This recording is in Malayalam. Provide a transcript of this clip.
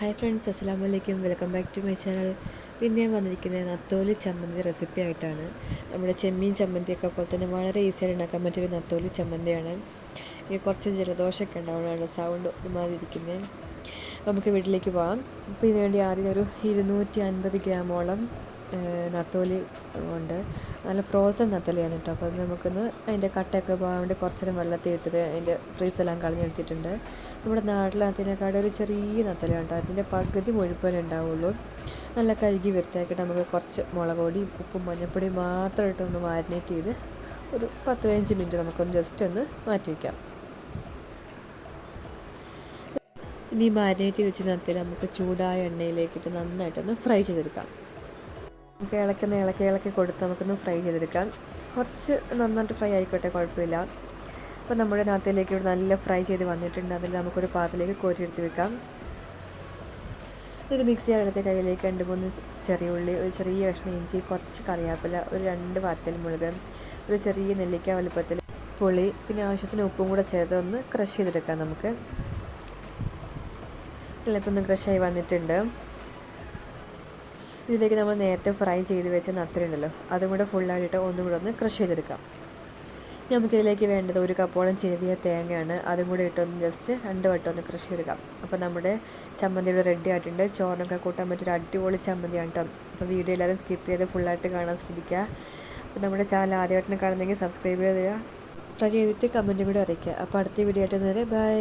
ഹായ് ഫ്രണ്ട്സ് അസ്സാം വലൈക്കും welcome back to my channel ഇന്ന് ഞാൻ വന്നിരിക്കുന്നത് നത്തോലി ചമ്മന്തി റെസിപ്പി ആയിട്ടാണ്. നമ്മുടെ ചെമ്മീൻ ചമ്മന്തിയൊക്കെ പോലെ തന്നെ വളരെ ഈസിയായിട്ട് ഉണ്ടാക്കാൻ പറ്റിയൊരു നത്തോലി ചമ്മന്തിയാണ്. ഈ കുറച്ച് ജലദോഷമൊക്കെ ഉണ്ടാവുന്നതാണ് സൗണ്ട് ഒരുമാതിരി ഇരിക്കുന്നത് നമുക്ക് വീട്ടിലേക്ക് പോകാം. അപ്പോൾ ഇതിനുവേണ്ടി ആദ്യം ഒരു ഇരുന്നൂറ്റി അൻപത് ഗ്രാമോളം നത്തോലി ഉണ്ട്. നല്ല ഫ്രോസൺ നത്തോലിയാണ് കേട്ടോ അപ്പോൾ നമുക്കൊന്ന് അതിന്റെ കട്ടയൊക്കെ പോകാൻ വേണ്ടി കുറച്ച് നേരം വെള്ളത്തിൽ ഇട്ടത് അതിന്റെ ഫ്രീസെല്ലാം കളഞ്ഞെടുത്തിട്ടുണ്ട്. നമ്മുടെ നാട്ടിൽ അതിനേക്കാളും ഒരു ചെറിയ നത്തോലി കേട്ടോ അതിന്റെ പകുതി മുഴുപ്പോലെ ഉണ്ടാവുള്ളൂ. നല്ല കഴുകി വൃത്തിയാക്കിയിട്ട് നമുക്ക് കുറച്ച് മുളക് പൊടിയും ഉപ്പും മഞ്ഞൾപ്പൊടിയും മാത്രം ഇട്ടൊന്ന് മാരിനേറ്റ് ചെയ്ത് ഒരു പത്ത് പതിനഞ്ച് മിനിറ്റ് നമുക്കൊന്ന് ജസ്റ്റ് ഒന്ന് മാറ്റി വയ്ക്കാം ഇനി മാരിനേറ്റ് ചെയ്ത് വെച്ച് നമുക്ക് ചൂടായ എണ്ണയിലേക്കിട്ട് നന്നായിട്ടൊന്ന് ഫ്രൈ ചെയ്തെടുക്കാം. നമുക്ക് ഇളക്കുന്ന ഇളക്കി ഇളക്കി കൊടുത്ത് നമുക്കൊന്ന് ഫ്രൈ ചെയ്തെടുക്കാം. കുറച്ച് നന്നായിട്ട് ഫ്രൈ ആയിക്കോട്ടെ കുഴപ്പമില്ല. അപ്പോൾ നമ്മുടെ നാത്തിലേക്ക് ഇവിടെ നല്ല ഫ്രൈ ചെയ്ത് വന്നിട്ടുണ്ട്. അതിൽ നമുക്കൊരു പാത്രത്തിലേക്ക് കോരിയെടുത്ത് വെക്കാം. ഒരു മിക്സി എടുത്ത കയ്യിലേക്ക് രണ്ട് മൂന്ന് ചെറിയ ഉള്ളി ഒരു ചെറിയ കഷ്ണം ഇഞ്ചി കുറച്ച് കറിവേപ്പില ഒരു രണ്ട് വാത്തൽ മുളക് ഒരു ചെറിയ നെല്ലിക്ക വലുപ്പത്തിൽ പുളി പിന്നെ ആവശ്യത്തിന് ഉപ്പും കൂടെ ചേർത്ത് ഒന്ന് ക്രഷ് ചെയ്തെടുക്കാം നമുക്ക്. എളുപ്പം ഒന്ന് ക്രഷായി വന്നിട്ടുണ്ട്. ഇതിലേക്ക് നമ്മൾ നേരത്തെ ഫ്രൈ ചെയ്ത് വെച്ച നത്തലുണ്ടല്ലോ അതും കൂടെ ഫുള്ളായിട്ട് ഒന്നും കൂടെ ഒന്ന് ക്രഷ് ചെയ്തെടുക്കാം. നമുക്കിതിലേക്ക് വേണ്ടത് ഒരു കപ്പോളം ചെറിയ തേങ്ങയാണ് അതും കൂടെ ഇട്ടൊന്ന് ജസ്റ്റ് രണ്ട് വട്ടം ഒന്ന് ക്രഷ് ചെയ്തെടുക്കാം. അപ്പോൾ നമ്മുടെ ചമ്മന്തിയുടെ റെഡി ആയിട്ടുണ്ട്. ചോറിനൊക്കെ കൂട്ടാൻ പറ്റിയൊരു അടിപൊളി ചമ്മന്തിയാണ് കേട്ടോ അപ്പോൾ വീഡിയോ എല്ലാവരും സ്കിപ്പ് ചെയ്ത് ഫുള്ളായിട്ട് കാണാൻ ശ്രദ്ധിക്കുക. അപ്പോൾ നമ്മുടെ ചാനൽ ആദ്യമായിട്ടാണ് കാണുന്നെങ്കിൽ സബ്സ്ക്രൈബ് ചെയ്യുക ട്രൈ ചെയ്തിട്ട് കമന്റും കൂടി അറിയിക്കുക. അപ്പോൾ അടുത്ത വീഡിയോ ആയിട്ട് നേരെ ബൈ